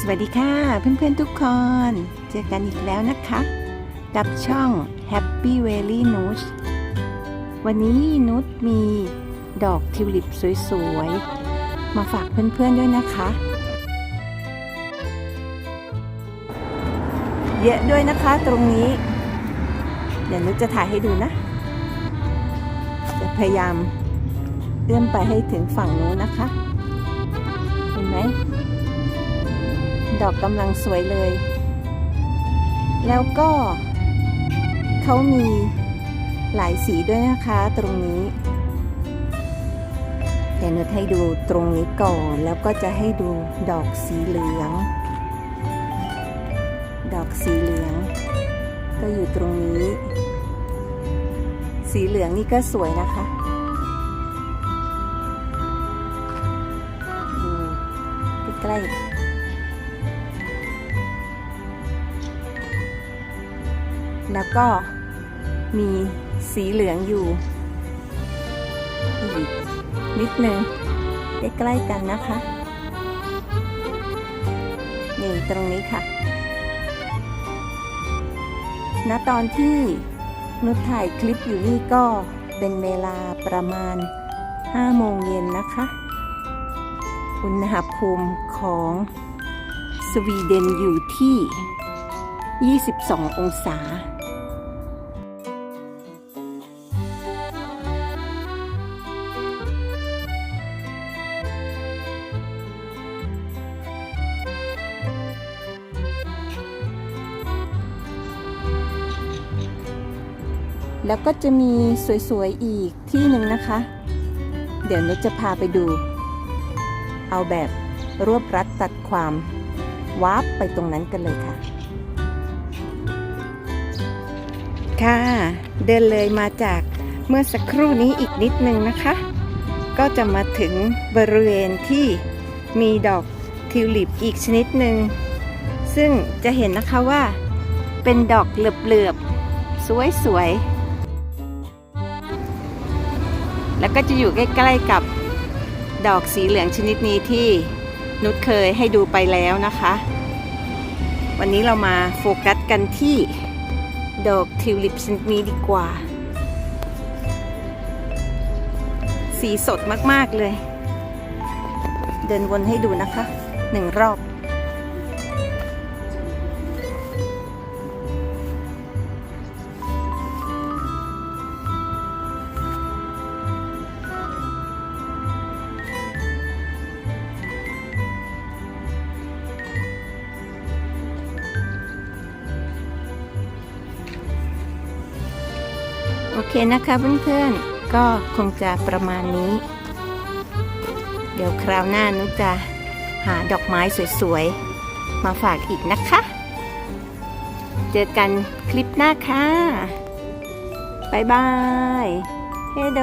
สวัสดีค่ะเพื่อนๆทุกคน เจอกันอีกแล้วนะคะ กับช่อง Happy Valley Nuts วันนี้นุชมีดอกทิวลิปสวยๆ มาฝากเพื่อนๆด้วยนะคะ เยอะด้วยนะคะตรงนี้ เดี๋ยวนุชจะถ่ายให้ดูนะ จะพยายามเอื้อมไปให้ถึงฝั่งนู้นนะคะ เห็นไหม ดอกกำลังสวยเลย แล้วก็เขามีหลายสีด้วยนะคะตรงนี้เดี๋ยวนุชให้ดูตรงนี้ก่อนแล้วก็จะให้ดูดอกสีเหลือง ดอกสีเหลือง ก็อยู่ตรงนี้ สีเหลืองนี่ก็สวยนะคะใกล้ แล้วก็มีสีเหลืองอยู่ อีกนิดนึงใกล้ๆกันนะคะนี่ตรงนี้ค่ะ ณ ตอนที่นุชถ่ายคลิปอยู่นี่ก็เป็นเวลาประมาณ 5 โมงเย็นนะคะ อุณหภูมิของสวีเดนอยู่ที่ 22 องศา แล้วก็จะมีสวยๆ อีกที่หนึ่งนะคะ เดี๋ยวนุชจะพาไปดู เอาแบบรวบรัดตัดความวาร์ปไปตรงนั้นกันเลยค่ะ ค่ะ เดินเลยมาจากเมื่อสักครู่นี้อีกนิดนึงนะคะ ก็จะมาถึงบริเวณที่มีดอกทิวลิปอีกชนิดหนึ่ง ซึ่งจะเห็นนะคะว่าเป็นดอกเหลือบๆ สวยๆ แล้วก็จะอยู่ใกล้ๆกับดอกสีเหลืองชนิดนี้ที่นุชเคยให้ดูไปแล้วนะคะ วันนี้เรามาโฟกัสกันที่ ดอกทิวลิปชนิดนี้ดีกว่า สีสดมาก ๆ เลย เดินวนให้ดูนะคะหนึ่งรอบ โอเคนะคะเพื่อนๆ ก็คงจะประมาณนี้ เดี๋ยวคราวหน้านุกจะหาดอกไม้สวยๆ มาฝากอีกนะคะ เจอกันคลิปหน้าค่ะ บ๊ายบาย เฮโด